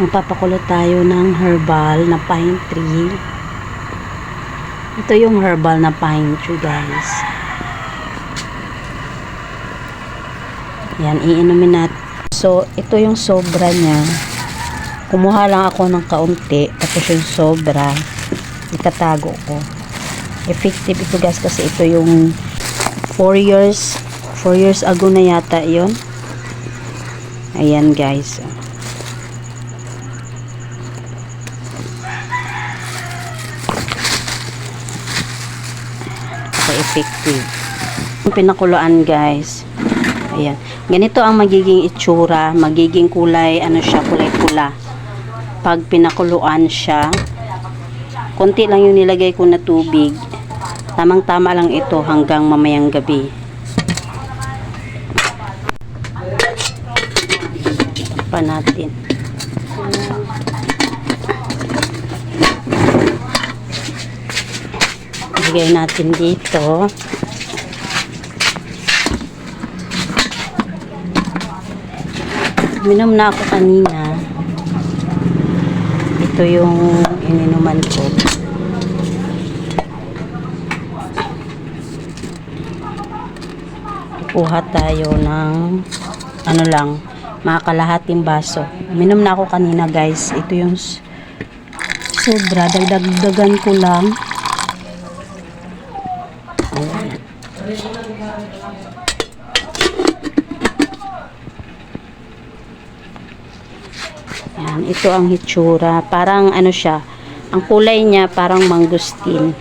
Magpapakulo tayo ng herbal na pine tree. Ito yung herbal na pine tree, guys. Yan, iinumin natin. So, ito yung sobra niya. Kumuha lang ako ng kaunti. Tapos yung sobra, itatago ko. Effective ito, guys, kasi ito yung 4 years 4 years ago na yata yon Ayan, guys. Effective. Yung pinakuluan, guys. Ayan. Ganito ang magiging itsura. Magiging kulay, ano siya, kulay pula. Pag pinakuluan siya, konti lang yung nilagay ko na tubig. Tamang-tama lang ito hanggang mamayang gabi. Pa natin. Lagay natin dito. Minom na ako kanina. Ito yung ininuman ko. Kuha tayo ng ano lang, mga kalahating baso. Minom na ako kanina guys. Ito yung sobra. Dagdagdagan ko lang. Yan, ito ang hitsura. Parang ano siya, ang kulay niya parang mangustin.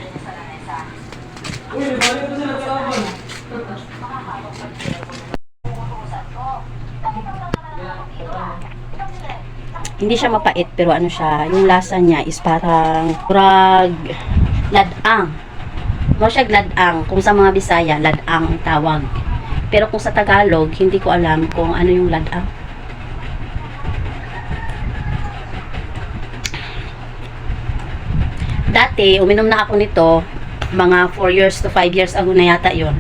Hindi siya mapait pero ano siya, yung lasa niya is parang kurag ladang. Mo siya ladang. Kung sa mga Bisaya, ladang ang tawag. Pero kung sa Tagalog, hindi ko alam kung ano yung ladang. Dati, uminom na ako nito, mga 4 years to 5 years ago na yata yon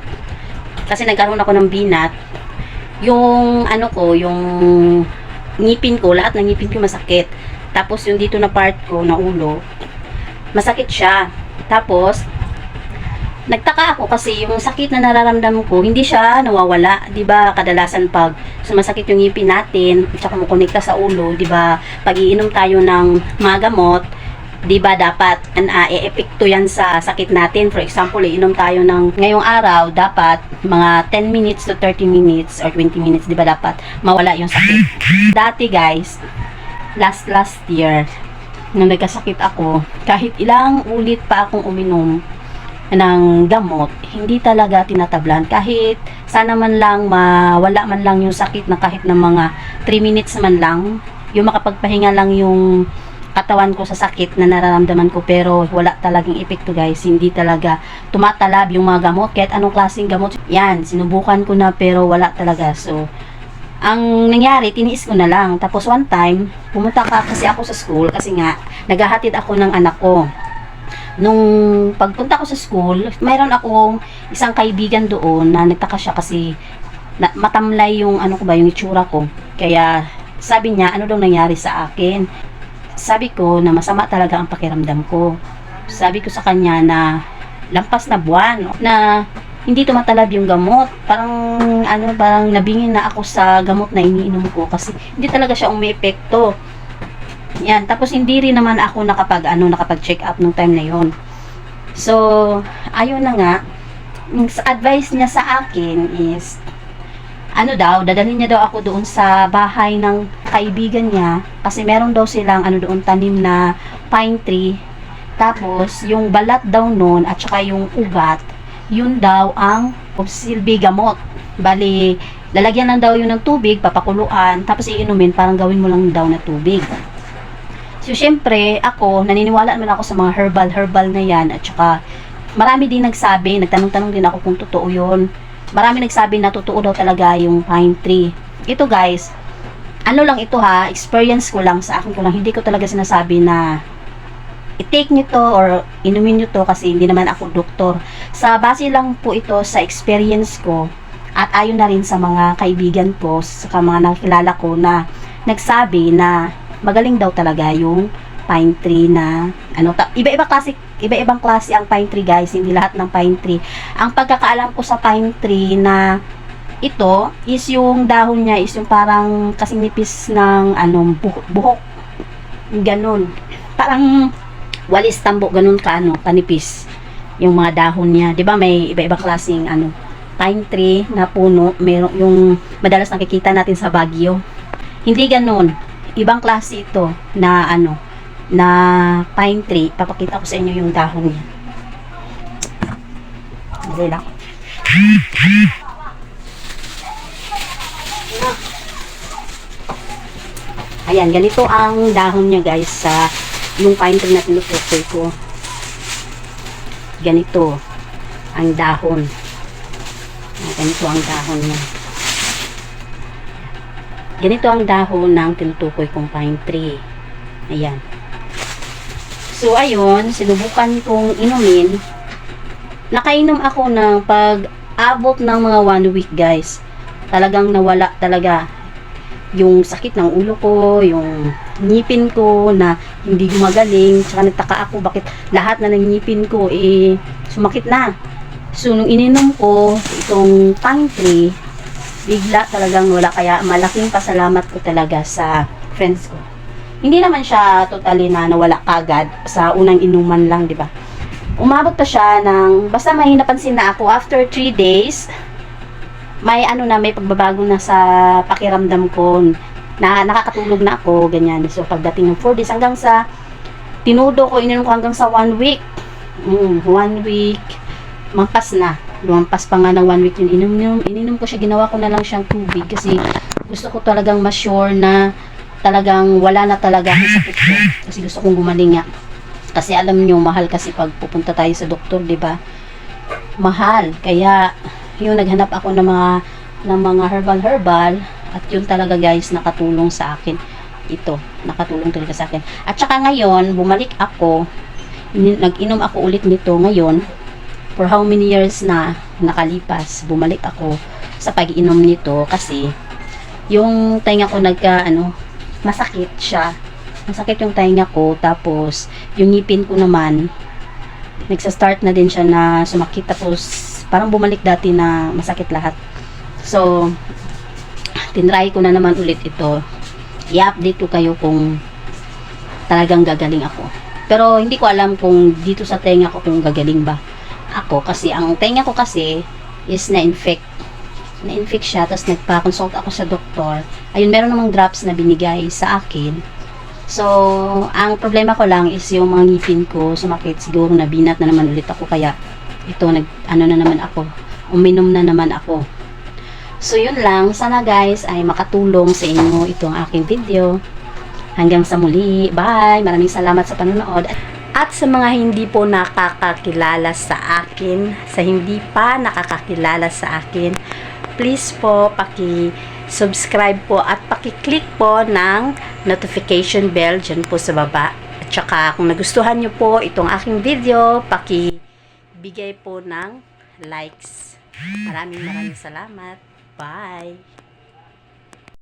Kasi nagkaroon ako ng binat. Yung, ano ko, yung ngipin ko, lahat ng ngipin ko masakit. Tapos yung dito na part ko, na ulo, masakit siya. Tapos, nagtaka ako kasi yung sakit na nararamdaman ko, hindi siya nawawala. 'Di ba Kadalasan pag sumasakit yung ngipin natin, tsaka kumukonekta sa ulo, 'di ba Pag iinom tayo ng mga gamot, 'di ba dapat an uh, e-epekto yan sa sakit natin. For example, iinom tayo ng ngayong araw, dapat mga 10 minutes to 30 minutes or 20 minutes, 'di ba dapat mawala yung sakit. Dati guys, last last year, nung nagkasakit ako, kahit ilang ulit pa akong uminom ng gamot, hindi talaga tinatablan. Kahit sana man lang mawala man lang yung sakit na kahit ng mga 3 minutes man lang, yung makapagpahinga lang yung katawan ko sa sakit na nararamdaman ko pero wala talagang epekto guys hindi talaga tumatalab yung mga gamot kahit anong klaseng gamot yan sinubukan ko na pero wala talaga so ang nangyari, tiniis ko na lang. Tapos one time, pumunta ka kasi ako sa school kasi nga, naghahatid ako ng anak ko. Nung pagpunta ko sa school, mayroon akong isang kaibigan doon na nagtaka siya kasi na, matamlay yung ano ko ba, yung itsura ko. Kaya sabi niya, ano daw nangyari sa akin. Sabi ko na masama talaga ang pakiramdam ko. Sabi ko sa kanya na lampas na buwan na hindi tumatalab yung gamot. Parang ano, parang nabingin na ako sa gamot na iniinom ko kasi hindi talaga siya umiepekto. Yan, tapos hindi rin naman ako nakapag ano, nakapag check up nung time na yon. So, ayun na nga, yung advice niya sa akin is ano daw, dadalhin niya daw ako doon sa bahay ng kaibigan niya kasi meron daw silang ano doon tanim na pine tree. Tapos, yung balat daw noon at saka yung ugat, yun daw ang silbi gamot. Bali, lalagyan lang daw yun ng tubig, papakuluan, tapos iinumin, parang gawin mo lang daw na tubig. So, syempre, ako, naniniwala naman ako sa mga herbal-herbal na yan, at saka, marami din nagsabi, nagtanong-tanong din ako kung totoo yun. Marami nagsabi na totoo daw talaga yung pine tree. Ito guys, ano lang ito ha, experience ko lang, sa akin ko lang, hindi ko talaga sinasabi na i-take nyo to or inumin nyo to kasi hindi naman ako doktor. Sa base lang po ito sa experience ko at ayon na rin sa mga kaibigan ko, sa mga nakilala ko na nagsabi na magaling daw talaga yung pine tree na ano iba-iba klase iba-ibang klase ang pine tree guys hindi lahat ng pine tree. Ang pagkakaalam ko sa pine tree na ito is yung dahon niya is yung parang kasing nipis ng ano buhok, ganun. Parang walis tambo ganun ka ano kanipis yung mga dahon niya. 'di ba may iba-ibang klaseng ano pine tree na puno. Meron yung madalas nakikita natin sa Baguio. Hindi ganun ibang klase ito na ano na pine tree. Papakita ko sa inyo yung dahon niya. Dali lang. Ayan, ganito ang dahon niya guys sa yung pine tree na tinutukoy ko. Ganito ang dahon. Ganito ang dahon niya. Ganito ang dahon ng tinutukoy kong pine tree. Ayan. So, ayun, sinubukan kong inumin. Nakainom ako ng pag-abot ng mga one week, guys. Talagang nawala talaga yung sakit ng ulo ko, yung ngipin ko na hindi gumagaling. Tsaka nagtaka ako bakit lahat na ng ngipin ko eh sumakit na. So, nung ininom ko itong pine tree, bigla talagang wala. Kaya malaking pasalamat ko talaga sa friends ko hindi naman siya totally na nawala kagad sa unang inuman lang, di ba? Umabot pa siya ng, basta may napansin na ako, after 3 days, may ano na, may pagbabago na sa pakiramdam ko, na nakakatulog na ako, ganyan. So, pagdating ng 4 days, hanggang sa, tinudo ko, ininom ko hanggang sa 1 week. Mm, 1 week, mampas na. Lumampas pa nga ng 1 week yun. Ininom, ininom ko siya, ginawa ko na lang siyang tubig kasi gusto ko talagang ma-sure na talagang wala na talaga ang sakit ko. Kasi gusto kong gumaling nga. Kasi alam nyo, mahal kasi pag pupunta tayo sa doktor, di ba? Mahal. Kaya, yung naghanap ako ng mga ng mga herbal-herbal at yun talaga guys nakatulong sa akin ito nakatulong talaga sa akin at saka ngayon bumalik ako in- nag-inom ako ulit nito ngayon for how many years na nakalipas bumalik ako sa pag-inom nito kasi yung tainga ko nagka ano masakit siya. Masakit yung tainga ko. Tapos, yung ngipin ko naman, nagsa-start na din siya na sumakit. Tapos, parang bumalik dati na masakit lahat. So, tinry ko na naman ulit ito. I-update ko kayo kung talagang gagaling ako. Pero, hindi ko alam kung dito sa tenga ko kung gagaling ba ako. Kasi, ang tenga ko kasi is na-infect na-infect siya, tapos nagpa-consult ako sa doktor. Ayun, meron namang drops na binigay sa akin. So, ang problema ko lang is yung mga ngipin ko sumakit. Siguro na binat na naman ulit ako. Kaya, ito, nag, ano na naman ako. Uminom na naman ako. So, yun lang. Sana guys ay makatulong sa inyo itong aking video. Hanggang sa muli. Bye! Maraming salamat sa panonood. At sa mga hindi po nakakakilala sa akin, sa hindi pa nakakakilala sa akin, please po paki-subscribe po at paki-click po ng notification bell dyan po sa baba. At saka kung nagustuhan nyo po itong aking video, paki-bigay po ng likes. Maraming maraming salamat. Bye!